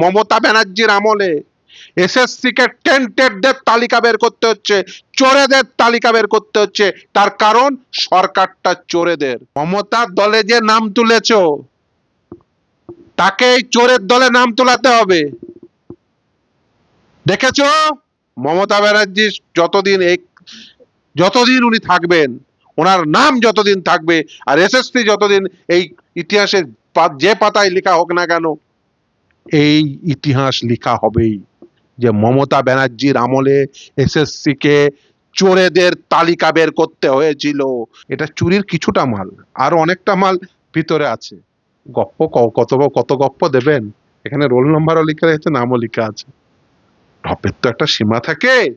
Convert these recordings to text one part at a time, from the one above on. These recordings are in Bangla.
মমতা ব্যানার্জির আমলে এসএসসি কে টেন্টেডদের তালিকা বের করতে হচ্ছে, চোরেদের তালিকা বের করতে হচ্ছে। তার কারণ সরকারটা চোরেদের। মমতার দলে যে নাম তুলেছ, তাকে এই চোরের দলে নাম তোলাতে হবে। দেখেছ? মমতা ব্যানার্জি যতদিন এই, যতদিন উনি থাকবেন, ওনার নাম যতদিন থাকবে, আর এসএসসি যতদিন এই ইতিহাসের যে পাতায় লেখা হোক না কেন এই ইতিহাস লেখা হবেই। যে মমতা ব্যানার্জির আমলে এসএসসি কে চোরেদের তালিকা বের করতে হয়েছিল। এটা চুরির কিছুটা মাল আর অনেকটা মাল ভিতরে আছে। গপ্প কত কত গপ্প দেবেন? এখানে রোল নাম্বারও লেখা আছে নামও লেখা আছে। ঢপের তো একটা সীমা থাকে।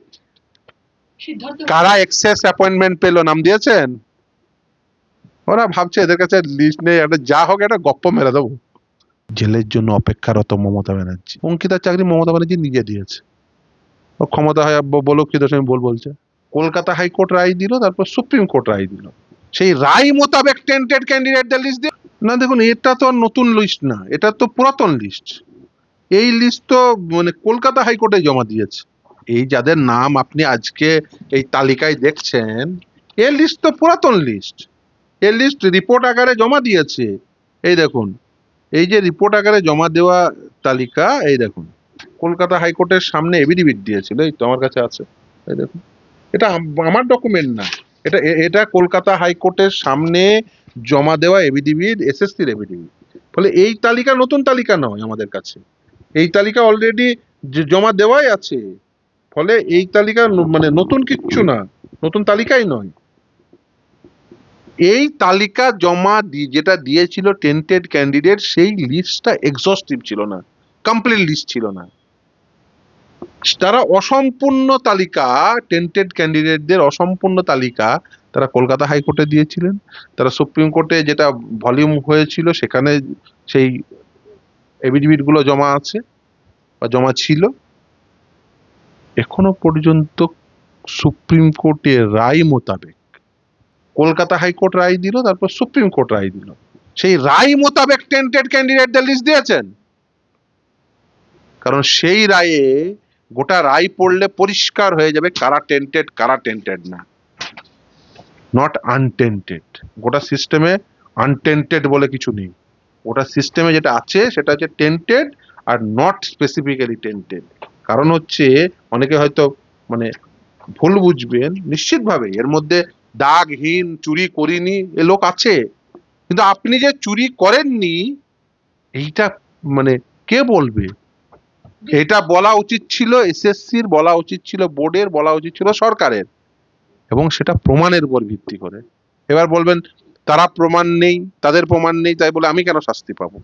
কারা এক্সেস অ্যাপয়েন্টমেন্ট পেল নাম দিয়েছেন? ওরা ভাবছে এদের কাছে লিস্ট নেই একটা যা হোক একটা গপ্প মেরে দেবো। জেলের জন্য অপেক্ষারত মমতা ব্যানার্জি। অঙ্কিতার চাকরি মমতা ব্যানার্জি নিজে দিয়েছে। ও ক্ষমতা হয় বলো কি দোষ, আমি বল বলছে। কলকাতা হাইকোর্ট রায় দিল, তারপর সুপ্রিম কোর্ট রায় দিল। সেই রায় মোতাবেক টেন্টেড ক্যান্ডিডেটদের লিস্ট দিয়ে না, দেখুন, এটা তো আর নতুন লিস্ট না, এটা তো পুরাতন লিস্ট এই লিস্ট তো মানে কলকাতা হাইকোর্টে জমা দিয়েছে। এই যাদের নাম আপনি আজকে এই তালিকায় দেখছেন এর লিস্ট তো পুরাতন লিস্ট এর লিস্ট রিপোর্ট আকারে জমা দিয়েছে। এই দেখুন এই যে রিপোর্ট আকারে জমা দেওয়া তালিকা, এই দেখুন, কলকাতা হাইকোর্টের সামনে এভিডিভিট দিয়েছিল, এই তো আমার কাছে আছে, এই দেখুন। এটা আমার ডকুমেন্ট না, এটা এটা কলকাতা হাইকোর্টের সামনে জমা দেওয়া এভিডিভিট এসএসসির এভিডিভিট ফলে এই তালিকা নতুন তালিকা নয় আমাদের কাছে। এই তালিকা অলরেডি জমা দেওয়াই আছে। ফলে এই তালিকা মানে নতুন কিচ্ছু না, নতুন তালিকাই নয়। এই তালিকা জমা যেটা দিয়েছিল টেন্টেড ক্যান্ডিডেট সেই লিস্টটা এক্সস্টিভ ছিল না কমপ্লিট লিস্ট ছিল না। তারা অসম্পূর্ণ তালিকা টেন্টেড ক্যান্ডিডেটদের অসম্পূর্ণ তালিকা, তারা কলকাতা হাইকোর্টে দিয়েছিলেন। তারা সুপ্রিম কোর্টে যেটা ভলিউম হয়েছিল, সেখানে সেই এভিডেভিটগুলো জমা আছে, বা জমা ছিল। এখনও পর্যন্ত সুপ্রিম কোর্টের রায় মোতাবেক কলকাতা হাইকোর্ট রায় দিল, তারপর সুপ্রিম কোর্ট রায় দিল। সেই রায় মোতাবেক টেন্টেড ক্যান্ডিডেটদের লিস্ট দিয়েছেন। কারণ সেই রায়ে গোটা রায় পড়লে পরিষ্কার হয়ে যাবে কারা টেন্টেড কারা টেন্টেড না। নট আনটেন্টেড গোটা সিস্টেমে আনটেন্টেড বলে কিছু নেই। ওটা সিস্টেমে যেটা আছে, সেটা হচ্ছে টেন্টেড আর নট স্পেসিফিক্যালি টেন্টেড কারণ হচ্ছে, অনেকে হয়তো মানে ভুল বুঝবেন, নিশ্চিতভাবে এর মধ্যে দাগহীন চুরি করিনি, এ লোক আছে। কিন্তু আপনি যে চুরি করেননি, এইটা মানে কে বলবে? এটা বলা উচিত ছিল, এসএসসির বলা উচিত ছিল, বোর্ডের বলা উচিত ছিল, সরকারের। এবং সেটা প্রমাণের উপর ভিত্তি করে। এবার বলবেন, তারা প্রমাণ নেই, তাদের প্রমাণ নেই, তাই বলে আমি কেন শাস্তি পাবো?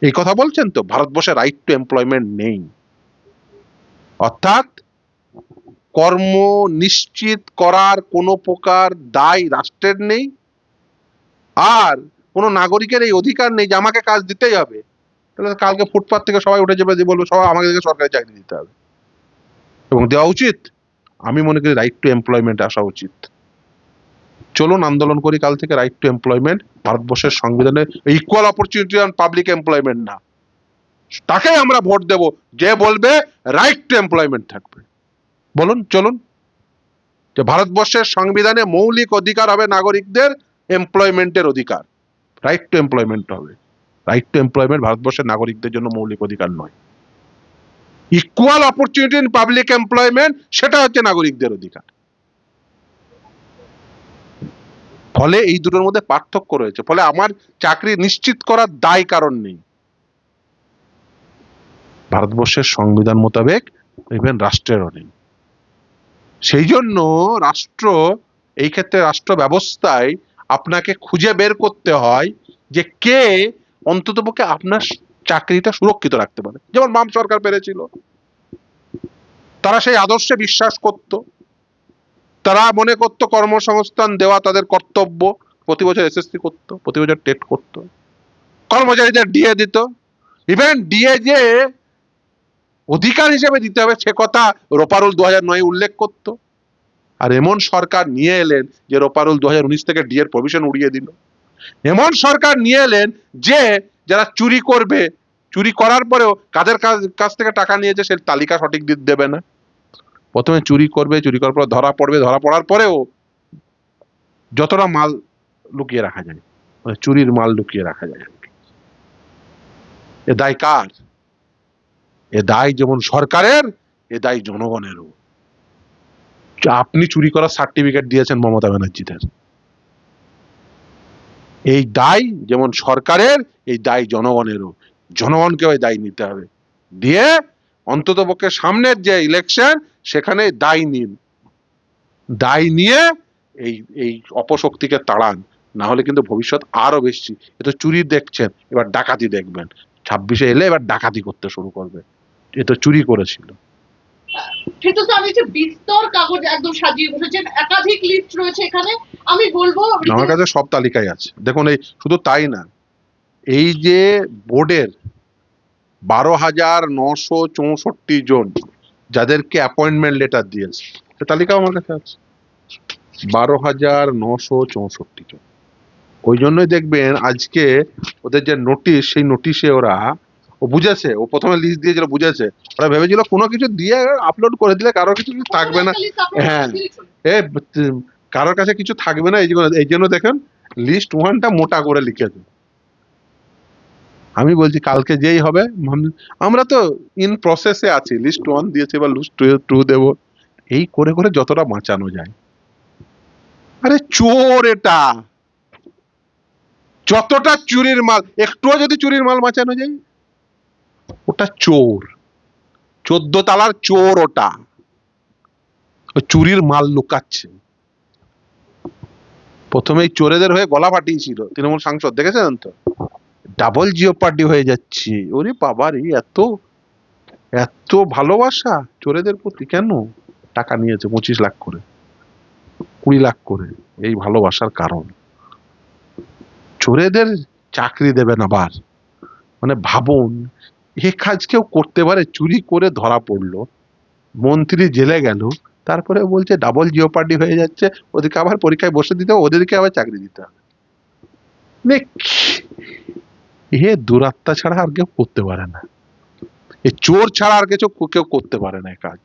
এই কথা বলছেন তো? ভারতবর্ষে রাইট টু এমপ্লয়মেন্ট নেই। অর্থাৎ কর্ম নিশ্চিত করার কোনো প্রকার দায় রাষ্ট্রের নেই। আর কোনো নাগরিকের এই অধিকার নেই যে আমাকে কাজ দিতেই হবে। তাহলে কালকে ফুটপাথ থেকে সবাই উঠে যাবে, যে বলব সবাই আমাকে সরকারি চাকরি দিতে হবে। এবং দেওয়া উচিত। আমি মনে করি রাইট টু এমপ্লয়মেন্ট আসা উচিত। চলুন আন্দোলন করি, কাল থেকে রাইট টু এমপ্লয়মেন্ট ভারতবর্ষের সংবিধানে equal opportunity on public employment না। তাকে আমরা ভোট দেব। যে বলবে রাইট টু এমপ্লয়মেন্ট থাকবে। বলুন, চলুন। যে ভারতবর্ষের সংবিধানে মৌলিক অধিকার হবে নাগরিকদের এমপ্লয়মেন্টের অধিকার। রাইট টু এমপ্লয়মেন্ট হবে। রাইট টু এমপ্লয়মেন্ট ভারতবর্ষের নাগরিকদের জন্য মৌলিক অধিকার নয়। Equal opportunity in public employment সেটা হচ্ছে নাগরিকদের অধিকার। ফলে এই দুটোর মধ্যে পার্থক্য রয়েছে। ফলে আমার চাকরি নিশ্চিত করার দায় কারণ নেই। ভারতবর্ষের সংবিধান মোতাবেক ইভেন রাষ্ট্রেরও নেই। সেই জন্য রাষ্ট্র, এই ক্ষেত্রে রাষ্ট্র ব্যবস্থায় আপনাকে খুঁজে বের করতে হয় যে কে অন্ততপক্ষে আপনার চাকরিটা সুরক্ষিত রাখতে পারে। যেমন বাম সরকার পেরেছিল। তারা সেই আদর্শে বিশ্বাস করত। তারা মনে করত কর্মসংস্থান দেওয়া তাদের কর্তব্য। প্রতি বছর এসএসসি করতো, প্রতি বছর টেট করতো। কর্মচারীদের ডিএ দিত। ইভেন ডিএ যে অধিকার হিসেবে দিতে হবে, সে কথা রোপারুল দু নয় উল্লেখ করতো। আর এমন সরকার নিয়ে এলেন যে রোপারুল দু হাজার উনিশ থেকে ডিএর প্রভিশন উড়িয়ে দিল। এমন সরকার নিয়ে এলেন যে যারা চুরি করবে, চুরি করার পরেও কাদের কাছ- থেকে টাকা নিয়েছে সে তালিকা সঠিক দি- দেবে না। প্রথমে চুরি করবে, চুরি করার পর ধরা পড়বে, ধরা পড়ার পরেও যতটা মাল লুকিয়ে রাখা যায় মানে চুরির মাল লুকিয়ে রাখা যায়। এ দায় কার? এ দায় যেমন সরকারের, এ দায় জনগণেরও। আপনি চুরি করার সার্টিফিকেট দিয়েছেন মমতা ব্যানার্জিদের। এই দায় যেমন সরকারের, এই দায় জনগণেরও। জনগণকেও এই দায় নিতে হবে। দিয়ে অন্তত পক্ষে সামনের যে ইলেকশন সেখানে দায় নিন। দায় নিয়ে এই এই অপশক্তিকে তাড়ান। না হলে কিন্তু ভবিষ্যৎ আরও বেশি। এ তো চুরি দেখছেন, এবার ডাকাতি দেখবেন। ছাব্বিশে এলে এবার ডাকাতি করতে শুরু করবে। এ তো চুরি করেছিল। যে বিস্তর কাগজ একদম সাজিয়ে বসেছেন একাধিক লিস্ট রয়েছে এখানে। আমি বলব আমার কাছে সব তালিকায় আছে। দেখুন এই শুধু তাই না এই যে বোর্ডের বারো হাজার নশো চৌষট্টি জন যাদেরকে অ্যাপয়েন্টমেন্ট লেটার দিয়েছে সে তালিকাও আমার কাছে আছে। বারো হাজার নশো চৌষট্টি জন। ওই জন্যই দেখবেন আজকে ওদের যে নোটিশ সেই নোটিশে ওরা ও বুঝেছে ও প্রথমে লিস্ট দিয়েছিল বুঝেছে। ওরা ভেবেছিল কোনো কিছু দিয়ে আপলোড করে দিলে কারও কিছু থাকবে না। হ্যাঁ। এ কারোর কাছে কিছু থাকবে না এই জন্য এই জন্য দেখেন লিস্ট ওয়ানটা মোটা করে লিখেছে। আমি বলছি কালকে যেই হবে আমরা তো ইন প্রসেসে আছি লিস্ট ওয়ান দিয়েছে এবার লিস্ট টু দেবো। এই করে করে যতটা বাঁচানো যায়। আরে চোর এটা! যতটা চুরির মাল, একটুও যদি চুরির মাল বাঁচানো যায়, ওটা চোর। চোদ্দ তালার চোর ওটা। চুরির মাল লুকাচ্ছে। প্রথমে চোরেদের হয়ে গলা ফাটিয়েছিল, তৃণমূল সাংসদ, দেখেছেন তো? ডাবল জিও পার্টি হয়ে যাচ্ছে। ওরে বাবা রে, এত এত ভালোবাসা চোরেদের প্রতি কেন? টাকা নিয়েছে পঁচিশ লাখ করে, কুড়ি লাখ করে, এই ভালোবাসার কারণ। চোরেদের চাকরি দেবেন আবার। মানে ভাবুন, এ কাজ কেউ করতে পারে, চুরি করে ধরা পড়ল, মন্ত্রী জেলে গেল, তারপরে বলছে ডাবল জিও পার্টি হয়ে যাচ্ছে, ওদেরকে আবার পরীক্ষায় বসে দিতে হবে, ওদেরকে আবার চাকরি দিতে হবে। এ দুরাত্মা ছাড়া আর কেউ করতে পারে না। এ চোর ছাড়া আর কিছু কেউ করতে পারে না কাজ।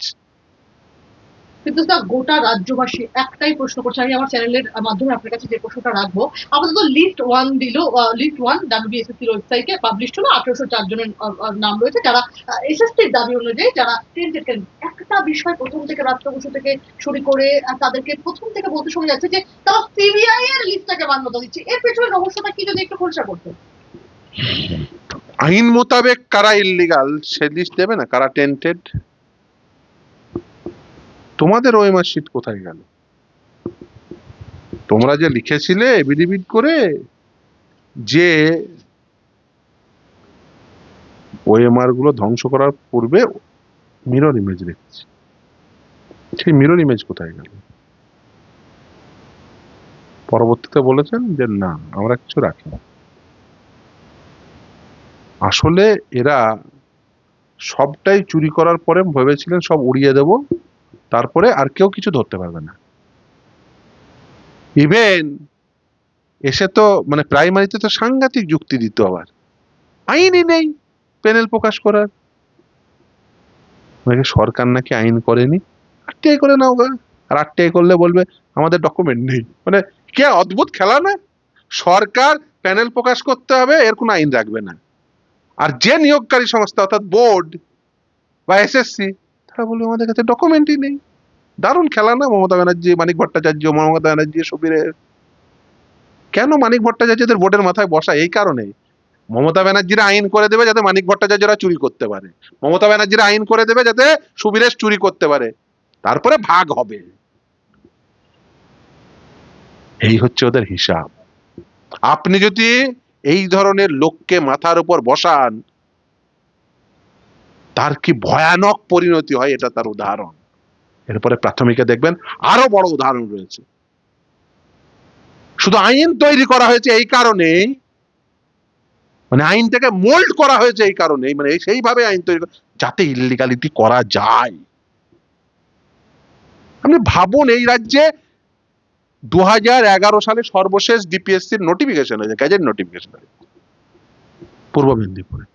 কিন্তু স্যার গোটা রাজ্যবাসী একটাই প্রশ্ন করছে, আমি আমার চ্যানেলের মাধ্যমে আপনার কাছে যে প্রশ্নটা রাখব, আপাতত লিস্ট ওয়ান দিল লিস্ট ওয়ান ডাব্লিউবিএসএসসি ওয়েবসাইটে পাবলিশ হলো, আঠারোশো চার জনের নাম রয়েছে। যারা এসএসসির দাবি অনুযায়ী যারা টেন্টেড একটা বিষয় প্রথম থেকে রাষ্ট্র থেকে শুরু করে তাদেরকে প্রথম থেকে বলতে শোনা যাচ্ছে যে, তারা সিবিআই এর লিস্টটাকে মান্যতা দিচ্ছে। এর পেছনে রহস্যটা কি যদি একটু খোলসা করতে আইন মোতাবেক কারা ইল্লিগাল সে লিস্ট দেবে না? কারা টেন্টেড তোমাদের ওই মার্কশিট কোথায় গেল? তোমরা যে লিখেছিলে এভিডেভিট করে যে ওএমআরগুলো ধ্বংস করার পূর্বে মিরর ইমেজ রেখেছি সেই মিরর ইমেজ কোথায় গেল? পরবর্তীতে বলেছেন যে না, আমরা কিছু রাখি না। আসলে এরা সবটাই চুরি করার পরে ভেবেছিলেন সব উড়িয়ে দেব। তারপরে আর কেউ কিছু ধরতে পারবে না। ইভেন এসে তো মানে প্রাইমারিতে তো সাংঘাতিক যুক্তি দিত আবার। আইনই নেই প্যানেল প্রকাশ করার। মানে সরকার নাকি আইন করেনি। আরটিআই করে নাও গা। আর আরটিআই করলে বলবে, আমাদের ডকুমেন্ট নেই। মানে কে অদ্ভুত খেলা না? সরকার প্যানেল প্রকাশ করতে হবে, এর কোনো আইন রাখবে না। আর যে নিয়োগকারী সংস্থা, অর্থাৎ বোর্ড বা এসএসসি তারা বলবে আমাদের কাছে ডকুমেন্টই নেই। দারুণ খেলা না মমতা ব্যানার্জি, মানিক ভট্টাচার্য, মমতা ব্যানার্জি সুবীরের কেন মানিক ভট্টাচার্যদের বোর্ডের মাথায় বসা? এই কারণে। মমতা ব্যানার্জিরা আইন করে দেবে যাতে মানিক ভট্টাচার্যরা চুরি করতে পারে। মমতা ব্যানার্জিরা আইন করে দেবে যাতে সুবীরেশ চুরি করতে পারে। তারপরে ভাগ হবে। এই হচ্ছে ওদের হিসাব। আপনি যদি এই ধরনের লোককে মাথার উপর বসান তার কি ভয়ানক পরিণতি হয় এটা তার উদাহরণ। এরপরে প্রাথমিকে দেখবেন আরও বড় উদাহরণ রয়েছে। শুধু আইন তৈরি করা হয়েছে এই কারণে মানে আইনটাকে মোল্ড করা হয়েছে এই কারণে মানে সেইভাবে আইন তৈরি যাতে ইলিগালিটি করা যায়। আপনি ভাবুন, এই রাজ্যে দু হাজার এগারো সালে সর্বশেষ ডিপিএসসির নোটিফিকেশন হয়েছে। গ্যাজেট নোটিফিকেশন পূর্ব মেদিনীপুরে।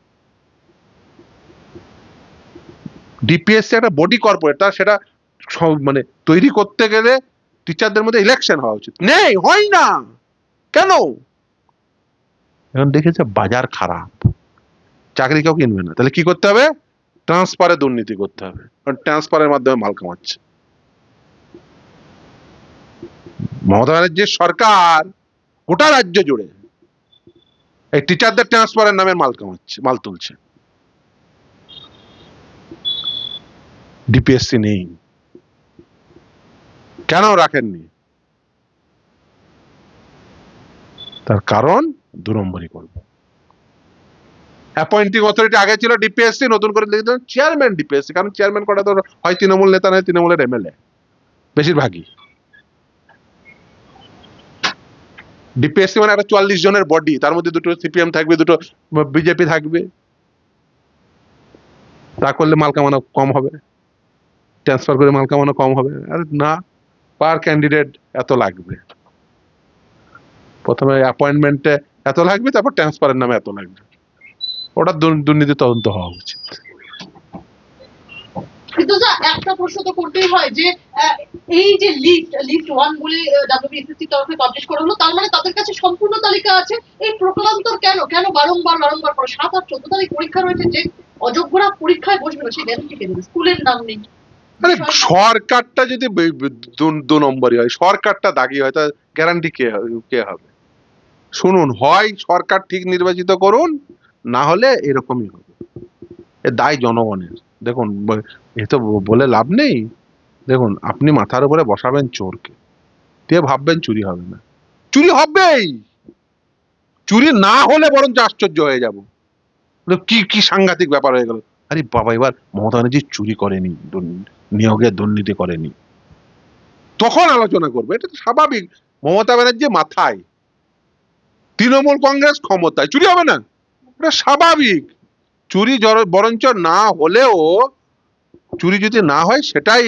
ডিপিএসসি একটা বডি কর্পোরেট তার সেটা মানে তৈরি করতে গেলে টিচারদের মধ্যে ইলেকশন হওয়া উচিত। নেই, হয় না। কেন? এখন দেখেছে বাজার খারাপ। চাকরি কেউ কিনবে না। তাহলে কি করতে হবে? ট্রান্সফারে দুর্নীতি করতে হবে। কারণ ট্রান্সফারের মাধ্যমে মাল কামাচ্ছে। মমতা ব্যানার্জির সরকার গোটা রাজ্য জুড়ে এই টিচারদের ট্রান্সফারের নামে মাল কামাচ্ছে, মাল তুলছে। ডিপিএসসি নেই। কেন রাখেননি? তার কারণ দু নম্বরই করব। অ্যাপয়েন্টিং অথরিটি আগে ছিল ডিপিএসসি নতুন করে লিখে চেয়ারম্যান ডিপিএসসি কারণ চেয়ারম্যান করা তো হয় তৃণমূল নেতা নয়, তৃণমূলের এমএলএ বেশিরভাগই। ডিপিএসসি মানে একটা চুয়াল্লিশ জনের বডি তার মধ্যে দুটো সিপিএম থাকবে, দুটো বিজেপি থাকবে। তা করলে মাল কামানো কম হবে। ট্রান্সফার করে মাল কামানো কম হবে। আর না পার ক্যান্ডিডেট এত লাগবে। প্রথমে অ্যাপয়েন্টমেন্টে এত লাগবে, তারপর ট্রান্সফারের নামে এত লাগবে। ওটা দুর্নীতি তদন্ত হওয়া উচিত। কিন্তু একটা প্রশ্ন তো করতেই হয় যে এই যে লিস্ট লিস্ট ওয়ান বলে ডাব্লিউবিএসএসসি তরফে পাবলিশ করা হলো, তার মানে তাদের কাছে সম্পূর্ণ তালিকা আছে। এই প্রকলান্তর কেন? কেন বারংবার বারংবার করে? সাত আট চোদ্দ তারিখ পরীক্ষা রয়েছে যে অযোগ্যরা পরীক্ষায় বসবে না, সেই স্কুলের নাম নেই। আরে সরকারটা যদি দু- নম্বরই হয় সরকারটা দাগি হয় তা গ্যারান্টি কে কে হবে? শুনুন হয় সরকার ঠিক নির্বাচিত করুন না হলে এরকমই হবে। এ দায় জনগণের। দেখুন এ তো বলে লাভ নেই। দেখুন আপনি মাথার উপরে বসাবেন চোরকে। দিয়ে ভাববেন চুরি হবে না। চুরি হবেই! চুরি না হলে বরঞ্চ আশ্চর্য হয়ে যাব। কি কি সাংঘাতিক ব্যাপার হয়ে গেল। আরে বাবা এবার মমতা ব্যানার্জি চুরি করেনি নিয়োগে দুর্নীতি করেনি। তখন আলোচনা করবে, এটা তো স্বাভাবিক। মমতা ব্যানার্জি মাথায়। তৃণমূল কংগ্রেস ক্ষমতায়, চুরি হবে না? এটা স্বাভাবিক। চুরি বরঞ্চ না হলেও, চুরি যদি না হয়, সেটাই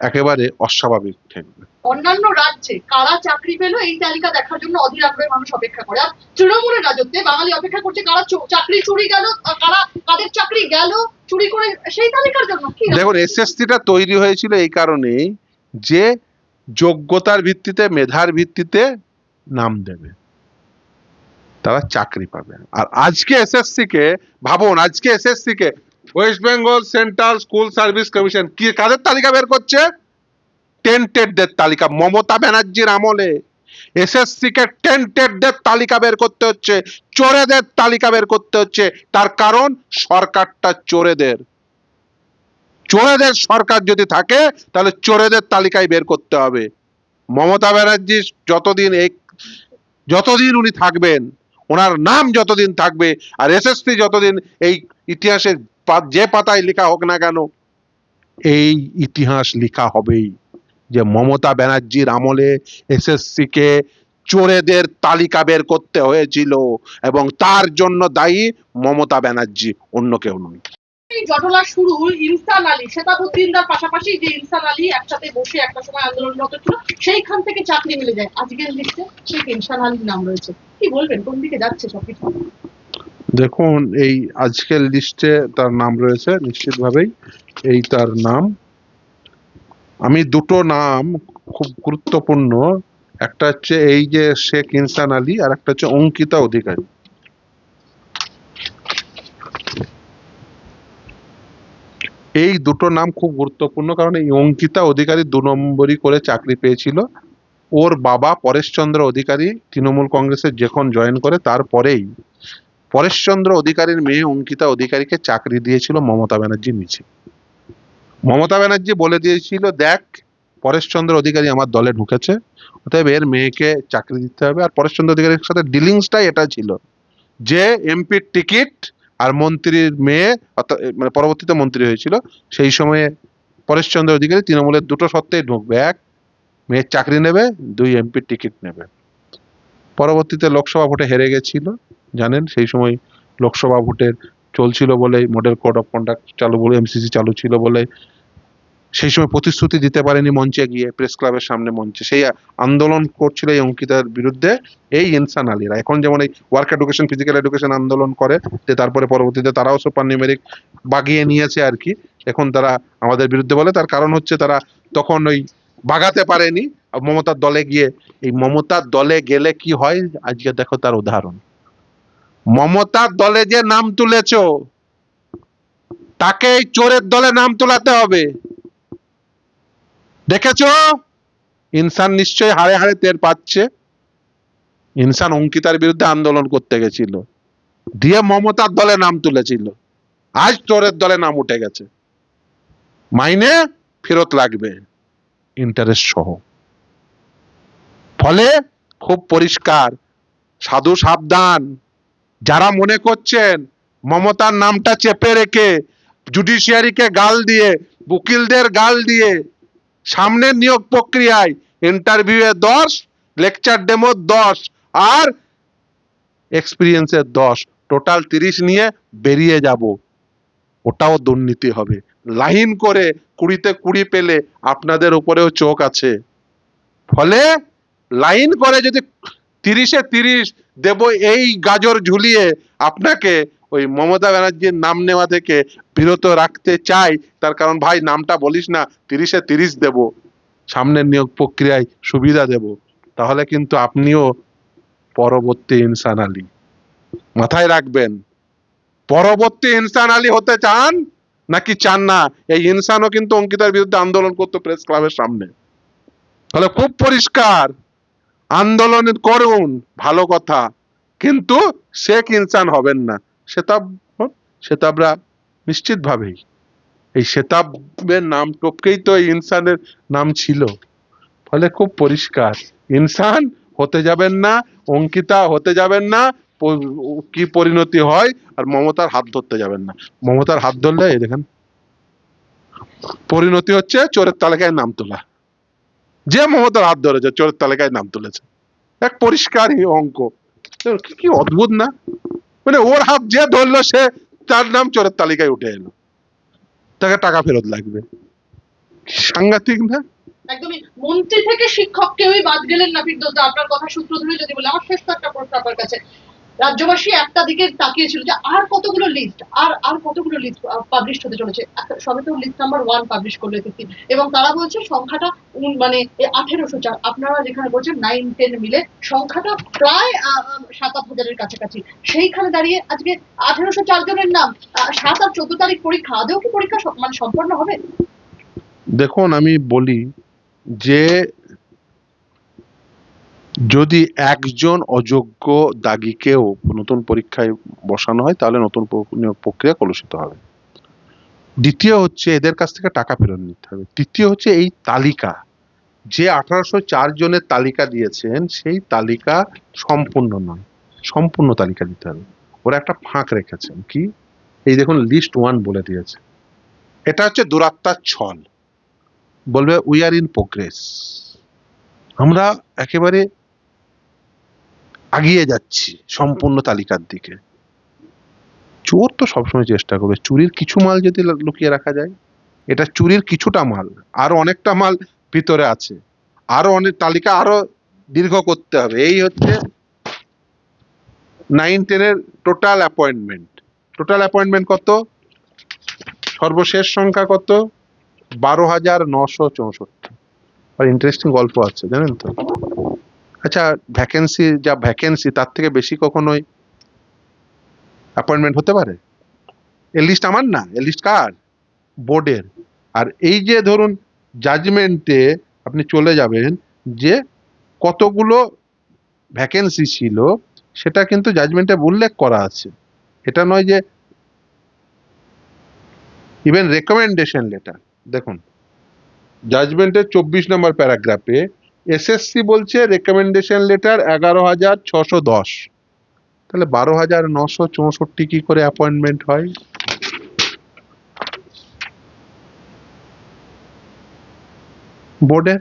একেবারে অস্বাভাবিক ঠেকবে অন্যান্য রাজ্যে কারা চাকরি পেল এই তালিকা দেখার জন্য অধীর আগ্রহে মানুষ অপেক্ষা করে। আর তৃণমূলের রাজত্বে বাঙালি অপেক্ষা করছে কারা চাকরি চুরি গেল কারা, কাদের চাকরি গেল, চুরি করে সেই তালিকার জন্য কি দেখুন এসএসসিটা তৈরি হয়েছিল এই কারণেই যে যোগ্যতার ভিত্তিতে, মেধার ভিত্তিতে নাম দেবে। তারা চাকরি পাবে। আর আজকে এসএসসি কে ভাবুন, আজকে এসএসসি কে West Bengal Central School Service Commission কি কাদের তালিকা বের করছে? টেন্টেডদের তালিকা। মমতা ব্যানার্জির আমলে এসএসসি কে টেন্টেডদের তালিকা বের করতে হচ্ছে, চোরেদের তালিকা বের করতে হচ্ছে। তার কারণ সরকারটা চোরেদের। চোরেদের সরকার যদি থাকে, তাহলে চোরেদের তালিকায় বের করতে হবে। মমতা ব্যানার্জি যতদিন এই যতদিন উনি থাকবেন, ওনার নাম যতদিন থাকবে, আর এসএসসি যতদিন এই ইতিহাসের যে পাতায় লেখা হোক না কেন, এই ইতিহাস লেখা হবেই। যে মমতা ব্যানার্জির আমলে এসএসসি কে চোরেদের তালিকা বের করতে হয়েছিল এবং তার জন্য দায়ী মমতা ব্যানার্জি অন্য কেউ নয়। জটলা শুরু ইনসান আলী পাশাপাশি যে ইনসান আলী একসাথে বসে একটা সময় আন্দোলনরত ছিল সেইখান থেকে চাকরি মিলে যায়। আজকের লিস্টে সেই ইনসান আলীর নাম রয়েছে। কি বলবেন কোন দিকে যাচ্ছে সবকিছু? দেখুন এই আজকের লিস্টে তার নাম রয়েছে নিশ্চিতভাবেই এই তার নাম আমি দুটো নাম খুব গুরুত্বপূর্ণ, একটা হচ্ছে এই যে শেখ ইনসান আলী আর একটা হচ্ছে অঙ্কিতা অধিকারী। এই দুটো নাম খুব গুরুত্বপূর্ণ কারণ এই অঙ্কিতা অধিকারী দু নম্বরই করে চাকরি পেয়েছিল। ওর বাবা পরেশচন্দ্র অধিকারী, তৃণমূল কংগ্রেসে যখন জয়েন করে তারপরেই পরেশচন্দ্র অধিকারীর মেয়ে অঙ্কিতা অধিকারীকে চাকরি দিয়েছিল মমতা ব্যানার্জির নিচে। মমতা ব্যানার্জি বলে দিয়েছিল, দেখ পরেশচন্দ্র অধিকারী আমার দলে ঢুকেছে, অতএব এর মেয়েকে চাকরি দিতে হবে। আর পরেশচন্দ্র অধিকারীর সাথে ডিলিংসটাই এটা ছিল, যে এমপির টিকিট আর মন্ত্রীর মেয়ে, অর্থাৎ মানে পরবর্তীতে মন্ত্রী হয়েছিল, সেই সময়ে পরেশচন্দ্র অধিকারী তৃণমূলের দুটো সত্ত্বেই ঢুকবে। এক মেয়ের চাকরি নেবে, দুই, এমপির টিকিট নেবে। পরবর্তীতে লোকসভা ভোটে হেরে গেছিল, জানেন, সেই সময় লোকসভা ভোটের চলছিল বলে মডেল কোড অফ কন্ডাক্ট চালু বলে এমসিসি চালু ছিল বলে সেই সময় প্রতিশ্রুতি দিতে পারেনি মঞ্চে গিয়ে প্রেস ক্লাবের সামনে মঞ্চে। সেই আন্দোলন করছিল এই অঙ্কিতার বিরুদ্ধে এই ইনসান আলীরা। এখন যেমন এই ওয়ার্ক এডুকেশন ফিজিক্যাল এডুকেশন আন্দোলন করে, যে তারপরে পরবর্তীতে তারাও সুপার নিউমেরিক বাগিয়ে নিয়েছে আর কি। এখন তারা আমাদের বিরুদ্ধে বলে, তার কারণ হচ্ছে তারা তখন ওই বাগাতে পারেনি। মমতার দলে গিয়ে, এই মমতার দলে গেলে কি হয়? আজকে দেখো তার উদাহরণ। মমতার দলে যে নাম তুলেছো তাকে এই চোরের দলে নাম তোলাতে হবে। দেখেছ? ইনসান নিশ্চয়ই হাড়ে হাড়ে টের পাচ্ছে। ইনসান অঙ্কিতার বিরুদ্ধে আন্দোলন করতে গেছিল। দিয়ে মমতার দলে নাম তুলেছিল। আজ চোরের দলে নাম উঠে গেছে। মাইনে ফেরত লাগবে। ইন্টারেস্ট সহ। ফলে খুব পরিষ্কার, সাধু সাবধান। যারা মনে করছেন মমতার নামটা চেপে রেখে জুডিশিয়ারিকে গাল দিয়ে, উকিলদের গাল দিয়ে সামনের নিয়োগ প্রক্রিয়ায় ইন্টারভিউয়ে দশ লেকচার ডেমো দশ, আর এক্সপিরিয়েন্সের দশ। টোটাল তিরিশ নিয়ে বেরিয়ে যাব। ওটাও দুর্নীতি হবে। লাইন করে কুড়িতে কুড়ি পেলে আপনাদের উপরেও চোখ আছে। ফলে লাইন করে যদি তিরিশে তিরিশ দেব এই গাজর ঝুলিয়ে আপনাকে ওই মমতা ব্যানার্জির নাম নেওয়া থেকে বিরত রাখতে চাই। তার কারণ, ভাই, নামটা বলিস না, তিরিশে তিরিশ দেব। সামনের নিয়োগ প্রক্রিয়ায় সুবিধা দেব। তাহলে কিন্তু আপনিও পরবর্তী ইনসান আলী। মাথায় রাখবেন, পরবর্তী ইনসান আলী হতে চান নাকি চান না? এই ইনসানও কিন্তু অঙ্কিতার বিরুদ্ধে আন্দোলন করতো প্রেস ক্লাবের সামনে। তাহলে খুব পরিষ্কার, আন্দোলন করুন, ভালো কথা। কিন্তু শেখ ইনসান হবেন না। সেতাব সেতাবরা নিশ্চিত ভাবেই এই সেতাবের নাম টপকেই তো এই ইনসানের নাম ছিল। ফলে খুব পরিষ্কার। ইনসান হতে যাবেন না, অঙ্কিতা হতে যাবেন না কি পরিণতি হয়, আর মমতার হাত ধরতে যাবেন না। মমতার হাত ধরলে, এই দেখেন, পরিণতি হচ্ছে চোরের তালিকায় নাম তোলা। যে মমতার হাত ধরেছে, চোরের তালিকায় নাম তুলেছে। এক পরিষ্কারই অঙ্ক। কি অদ্ভুত না? মানে ওর হাত যে ধরলো সে, তার নাম চোরের তালিকায় উঠে এলো। তাকে টাকা ফেরত লাগবে। সাংঘাতিক না? একদমই। মন্ত্রী থেকে শিক্ষক কেউই বাদ গেলেন না ফিরদৌস। আপনার কথা সূত্র ধরে যদি বলি, আমার শেষ একটা প্রশ্ন আপনার কাছে। রাজ্যবাসী একটা দিকে তাকিয়েছিল যে আর কতগুলো লিস্ট আর আর কতগুলো লিস্ট পাবলিশ হতে চলেছে। সবে তো লিস্ট নাম্বার ওয়ান পাবলিশ করল এসএসসি এবং তারা বলছে সংখ্যাটা মানে আঠেরোশো চার। আপনারা যেখানে বলছেন নাইন টেন মিলে সংখ্যাটা প্রায় সাত, আট হাজারের কাছাকাছি। সেইখানে দাঁড়িয়ে আজকে আঠেরোশো চার জনের নাম সাত আর চোদ্দ তারিখ পরীক্ষা আদেও কি পরীক্ষা মানে সম্পন্ন হবে? দেখুন, আমি বলি যে যদি একজন অযোগ্য দাগিকেও নতুন পরীক্ষায় বসানো হয়, তাহলে নতুন নিয়োগ প্রক্রিয়া কলুষিত হবে। দ্বিতীয় হচ্ছে এদের কাছ থেকে টাকা ফেরত নিতে হবে। তৃতীয় হচ্ছে এই তালিকা। যে আঠারোশো চার জনের তালিকা দিয়েছেন, সেই তালিকা সম্পূর্ণ নয়। সম্পূর্ণ তালিকা দিতে হবে। ওরা একটা ফাঁক রেখেছেন। কি? এই দেখুন লিস্ট ওয়ান বলে দিয়েছে। এটা হচ্ছে দুরাত্মার ছল। বলবে উই আর ইন প্রোগ্রেস আমরা একেবারে আগিয়ে যাচ্ছি সম্পূর্ণ তালিকার দিকে। চোর তো সবসময় চেষ্টা করবে। চুরির কিছু মাল যদি লুকিয়ে রাখা যায়, এটা চুরির কিছুটা মাল। আরও অনেকটা মাল ভিতরে আছে। আরও অনেক তালিকা আরও দীর্ঘ করতে হবে। এই হচ্ছে নাইন টেনের টোটাল অ্যাপয়েন্টমেন্ট টোটাল অ্যাপয়েন্টমেন্ট কত? সর্বশেষ সংখ্যা কত? বারো হাজার নশো চৌষট্টি। আর ইন্টারেস্টিং গল্প আছে, জানেন তো? আচ্ছা ভ্যাকেন্সি যা ভ্যাকেন্সি তার থেকে বেশি কখনোই অ্যাপয়েন্টমেন্ট হতে পারে? এ লিস্ট আমার না? এ লিস্ট কার? বোর্ডের আর এই যে ধরুন জাজমেন্টে আপনি চলে যাবেন, যে কতগুলো ভ্যাকেন্সি ছিল, সেটা কিন্তু জাজমেন্টে উল্লেখ করা আছে। এটা নয় যে ইভেন রেকমেন্ডেশন লেটার দেখুন জাজমেন্টের চব্বিশ নম্বর প্যারাগ্রাফে এসএসসি বলছে রেকমেন্ডেশন লেটার এগারো হাজার ছশো দশ। তাহলে বারো হাজার নশো চৌষট্টি কি করে অ্যাপয়েন্টমেন্ট হয়? বোর্ডে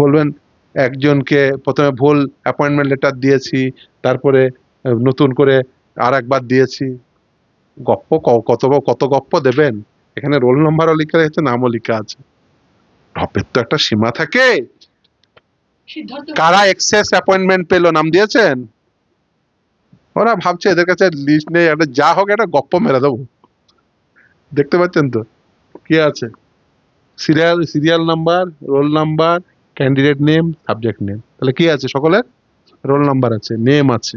বলবেন, একজনকে প্রথমে ভুল অ্যাপয়েন্টমেন্ট লেটার দিয়েছি, তারপরে নতুন করে আর একবার দিয়েছি। গপ্প কত কত গপ্প দেবেন? এখানে রোল নাম্বারও লেখা আছে নামও লেখা আছে। ঢপের তো একটা সীমা থাকে। কারা এক্সেস অ্যাপয়েন্টমেন্ট পেল নাম দিয়েছেন? ওরা ভাবছে এদের কাছে লিস্ট নেই একটা যা হোক একটা গপ্প মেরে দেবো। দেখতে পাচ্ছেন তো? কি আছে? Serial serial number roll number candidate name subject name তাহলে কি আছে সকলের? রোল নাম্বার আছে নেম আছে।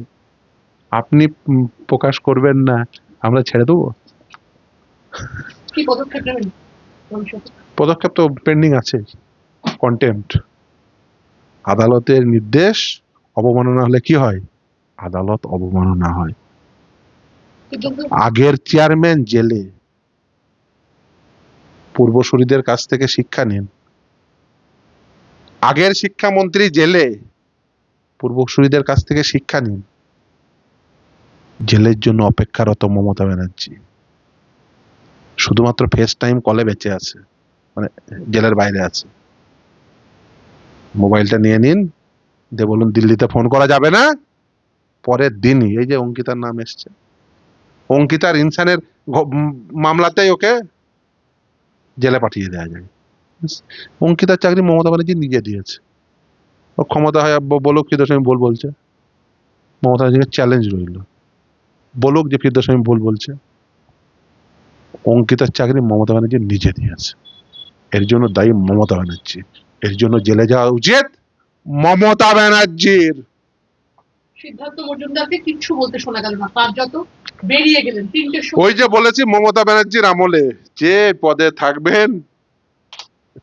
আপনি প্রকাশ করবেন না আমরা ছেড়ে দেবো? কি পদক্ষেপ নেবেন? পদক্ষেপ তো পেন্ডিং আছে। কন্টেম্পট আদালতের নির্দেশ অবমাননা হলে কি হয়? আদালত অবমাননা হয়। আগের চেয়ারম্যান জেলে। পূর্বসূরিদের কাছ থেকে শিক্ষা নিন। আগের শিক্ষামন্ত্রী জেলে। পূর্বসূরিদের কাছ থেকে শিক্ষা নিন। জেলের জন্য অপেক্ষারত মমতা ব্যানার্জি। শুধুমাত্র ফেস টাইম কলে বেঁচে আছে মানে জেলের বাইরে আছে। মোবাইলটা নিয়ে নিন, দিয়ে বলুন, দিল্লিতে ফোন করা যাবে না? পরের দিনই, এই যে অঙ্কিতার নাম এসছে। অঙ্কিতার ইনসানের মামলাতেই ওকে জেলে পাঠিয়ে দেওয়া যায়। অঙ্কিতার চাকরি মমতা ব্যানার্জি নিজে দিয়েছে। ও ক্ষমতা হয় বলুক ফিরদোস আমি ভুল বলছে। মমতা ব্যানার্জিকে চ্যালেঞ্জ রইল। বলুক যে ফিরদোস আমি ভুল বলছে। অঙ্কিতার চাকরি মমতা ব্যানার্জি নিজে দিয়েছে। এর জন্য দায়ী মমতা ব্যানার্জি। এর জন্য জেলে যাওয়া উচিত মমতা ব্যানার্জির। সিদ্ধার্থ মজুমদারকে কিচ্ছু বলতে শোনা গেল না। কার্যত বেরিয়ে গেলেন তিনটে ওই যে বলেছি মমতা ব্যানার্জির আমলে যে পদে থাকবেন।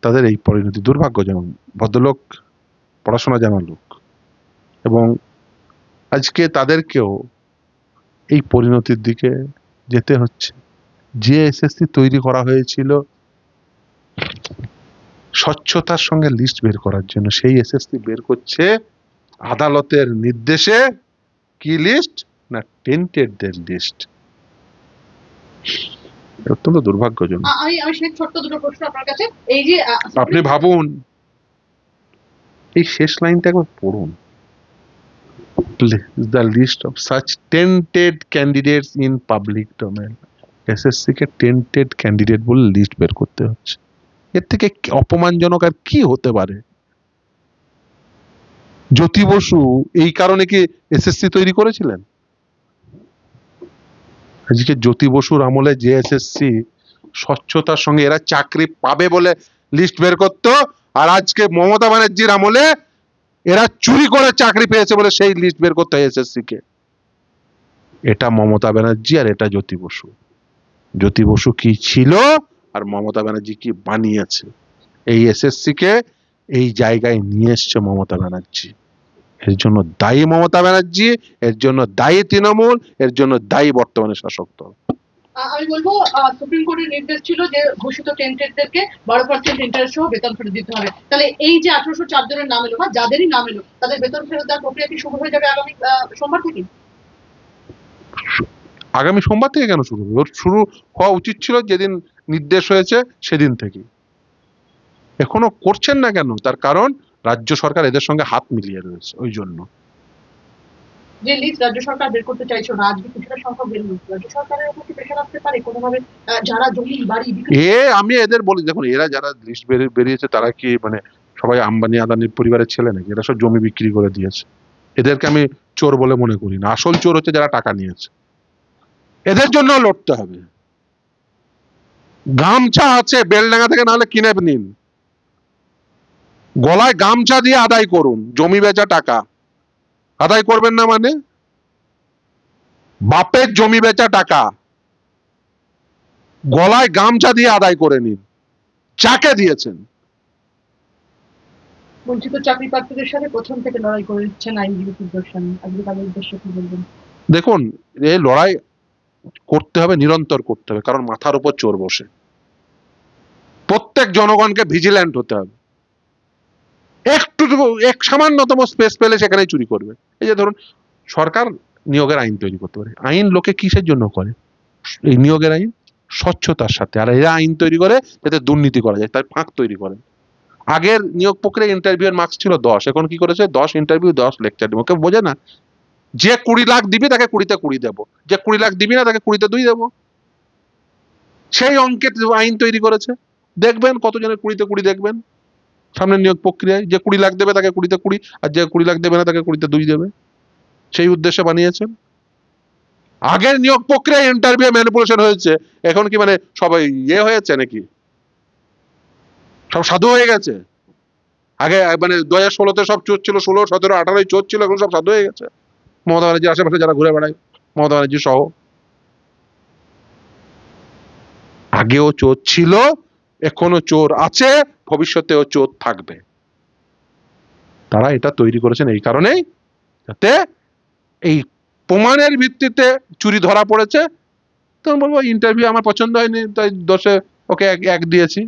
তাদের এই পরিণতি দুর্ভাগ্যজনক ভদ্রলোক পড়াশোনা জানা লোক। এবং আজকে তাদেরকেও এই পরিণতির দিকে যেতে হচ্ছে। যে এসএসসি তৈরি করা হয়েছিল স্বচ্ছতার সঙ্গে লিস্ট বের করার জন্য। সেই এসএসসি বের করছে আদালতের নির্দেশে কি লিস্ট না টেন্টেডদের লিস্ট অত্যন্ত দুর্ভাগ্যজনক। আমি আমি শেষ ছোট্ট দুটো প্রশ্ন আপনার কাছে। এই যে আপনি ভাবুন। এই শেষ লাইনটা একবার পড়ুন। List of such tainted candidates in public domain SSC K tainted candidate বলে লিস্ট বের করতে হচ্ছে। এর থেকে অপমানজনক আর কি হতে পারে? জ্যোতি বসু, এই কারণে কি এসএসসি তৈরি করেছিলেন? আজকে জ্যোতি বসুর আমলে যে এসএসসি স্বচ্ছতার সঙ্গে এরা চাকরি পাবে বলে লিস্ট বের করতো, আর আজকে মমতা ব্যানার্জির আমলে এরা চুরি করে চাকরি পেয়েছে বলে সেই লিস্ট বের করতে হয় এসএসসি কে। এটা মমতা ব্যানার্জি আর এটা জ্যোতি বসু। জ্যোতি বসু কি ছিল আর মমতা ব্যানার্জি কি বানিয়েছে? এই এসএসসি কে এই জায়গায় নিয়ে এসছে মমতা ব্যানার্জি। এর জন্য দায়ী মমতা ব্যানার্জি, এর জন্য দায়ী তৃণমূল, এর জন্য দায়ী বর্তমানে শাসক দল। আমি বলব সুপ্রিম কোর্টের নির্দেশ ছিল যে ঘোষিত টেন্টেডদেরকে বারো পার্সেন্ট ইন্টারেস্ট সহ বেতন ফেরত দিতে হবে। তাহলে এই যে আঠারোশো চার জনের নাম এলো বা যাদেরই নাম এলো, তাদের বেতন ফেরত দেওয়ার প্রক্রিয়া কি শুরু হয়ে যাবে আগামী সোমবার থেকে আগামী সোমবার থেকে কেন শুরু হবে? ওর শুরু হওয়া উচিত ছিল যেদিন নির্দেশ হয়েছে সেদিন থেকে এখনও করছেন না কেন? তার কারণ রাজ্য সরকার এদের সঙ্গে হাত মিলিয়ে রয়েছে ওই জন্য। যে লিস্ট রাজ্য সরকার বের করতে চাইছো আজকে কিছুটা সংখ্যক বের রাজ্য সরকারের উপর কি প্রেশার আসতে পারে? কোনোভাবে যারা জমি বাড়ি এ আমি এদের বলি দেখুন এরা যারা লিস্ট বেরিয়েছে তারা কি মানে সবাই আম্বানি আদানির পরিবারের ছেলে নাকি? এরা সব জমি বিক্রি করে দিয়েছে। এদেরকে আমি চোর বলে মনে করি না। আসল চোর হচ্ছে যারা টাকা নিয়েছে। এদের জন্য লড়তে হবে। গামছা আছে বেলডাঙ্গা থেকে নাহলে কিনে নিন। গলায় গামছা দিয়ে আদায় করুন জমি বেচা টাকা। আদায় করবেন না মানে? বাপের জমি বেচা টাকা। গলায় গামছা দিয়ে আদায় করে নিন। যাকে দিয়েছেন। বঞ্চিত চাকরি প্রার্থীদের সাথে প্রথম থেকে লড়াই করেছেন আইনজীবী সুদর্শন। আজকে তাদের উদ্দেশ্যে কি বলবেন? দেখুন এই লড়াই করতে হবে, নিরন্তর করতে হবে। কারণ মাথার উপর চোর বসে। প্রত্যেক জনগণকে ভিজিল্যান্ট হতে হবে। একটু এক সামান্যতম স্পেস পেলে সেখানেই চুরি করবে। এই যে ধরুন, সরকার নিয়োগের আইন তৈরি করতে পারে। আইন লোকে কিসের জন্য করে? এই নিয়োগের আইন স্বচ্ছতার সাথে। আর এরা আইন তৈরি করে যাতে দুর্নীতি করা যায় তাই ফাঁক তৈরি করে। আগের নিয়োগ প্রক্রিয়া ইন্টারভিউ এর মার্কস ছিল দশ। এখন কি করেছে? দশ ইন্টারভিউ দশ লেকচার ওকে বোঝে না যে কুড়ি লাখ দিবি তাকে কুড়িতে কুড়ি দেবো। যে কুড়ি লাখ দিবি না তাকে কুড়িতে দুই দেবো। সেই অঙ্কের আইন তৈরি করেছে। দেখবেন কতজনের কুড়িতে কুড়ি দেখবেন? সামনের নিয়োগ প্রক্রিয়ায় যে কুড়ি লাখ দেবে তাকে কুড়িতে কুড়ি, আর যে কুড়ি লাখ দেবে না তাকে কুড়িতে দুই দেবে। সেই উদ্দেশ্যে বানিয়েছেন। আগের নিয়োগ প্রক্রিয়ায় ইন্টারভিউ ম্যানিপুলেশন হয়েছে। এখন কি মানে সবাই ইয়ে হয়েছে নাকি? সব সাধু হয়ে গেছে? আগে মানে দু হাজার ষোলোতে সব চোর ছিল, ষোলো, সতেরো, আঠারোই চোর ছিল, এখন সব সাধু হয়ে গেছে। মমতা ব্যানার্জির আশেপাশে যারা ঘুরে বেড়ায়, মমতা ব্যানার্জি সহ। আগেও চোর ছিল, এখনও চোর আছে, ভবিষ্যতেও চোর থাকবে। তারা এটা তৈরি করেছেন এই কারণেই, যাতে এই প্রমাণের ভিত্তিতে চুরি ধরা পড়েছে। তখন বলব ইন্টারভিউ আমার পছন্দ হয়নি, তাই দোষে ওকে এক এক দিয়েছি।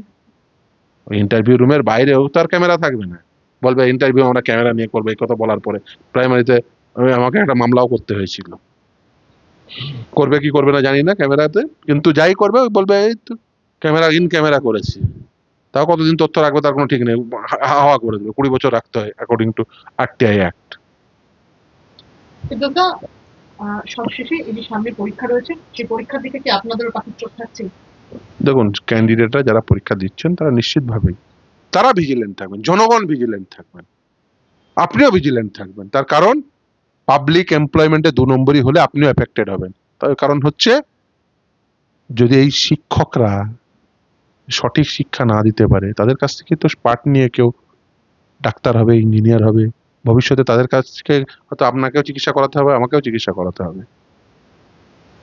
ওই ইন্টারভিউ রুমের বাইরেও তার ক্যামেরা থাকবে না। বলবে ইন্টারভিউ আমরা ক্যামেরা নিয়ে করব, এই কথা বলার পরে। প্রাইমারিতে আমাকে একটা মামলাও করতে হয়েছিল। করবে কি করবে না জানি না ক্যামেরাতে কিন্তু যাই করবে বলবে এই তো ক্যামেরা ইন ক্যামেরা করেছি। তাও কতদিন তথ্য রাখবে তার কোনো ঠিক নেই হাওয়া করে দেবে কুড়ি বছর রাখতে হয় অ্যাকর্ডিং টু আরটিআই অ্যাক্ট কিন্তু সবশেষে এই যে সামনে পরীক্ষা রয়েছে সেই পরীক্ষার দিকে কি আপনাদের পাখির চোখ থাকছে? দেখুন ক্যান্ডিডেটরা যারা পরীক্ষা দিচ্ছেন তারা নিশ্চিতভাবেই তারা ভিজিলেন্ট থাকবেন জনগণ ভিজিলেন্ট থাকবেন। আপনিও ভিজিলেন্ট থাকবেন তার কারণ পাবলিক এমপ্লয়মেন্টে দু নম্বরই হলে আপনিও এফেক্টেড হবেন। তার কারণ হচ্ছে, যদি এই শিক্ষকরা সঠিক শিক্ষা না দিতে পারে, তাদের কাছ থেকে তো পাঠ নিয়ে কেউ ডাক্তার হবে ইঞ্জিনিয়ার হবে, ভবিষ্যতে তাদের কাছ থেকে হয়তো আপনাকেও চিকিৎসা করাতে হবে, আমাকেও চিকিৎসা করাতে হবে।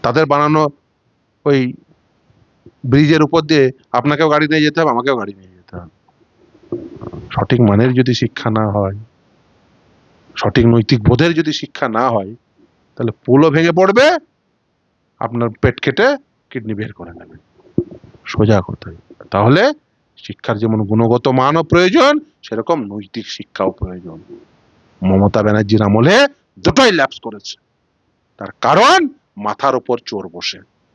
তাদের বানানো ওই ব্রিজের উপর দিয়ে আপনাকেও গাড়ি নিয়ে যেতে হবে, আমাকেও গাড়ি নিয়ে যেতে হবে। সঠিক মানের যদি শিক্ষা না হয় সঠিক নৈতিক বোধের যদি শিক্ষা না হয়, তাহলে পুলও ভেঙে পড়বে, আপনার পেট কেটে কিডনি বের করে নেবে। সোজা কথাই তাহলে শিক্ষার যেমন গুণগত মানও প্রয়োজন, সেরকম নৈতিক শিক্ষাও প্রয়োজন। মমতা ব্যানার্জির আমলে দুটোই ল্যাপস করেছে। তার কারণ, মাথার উপর চোর বসে।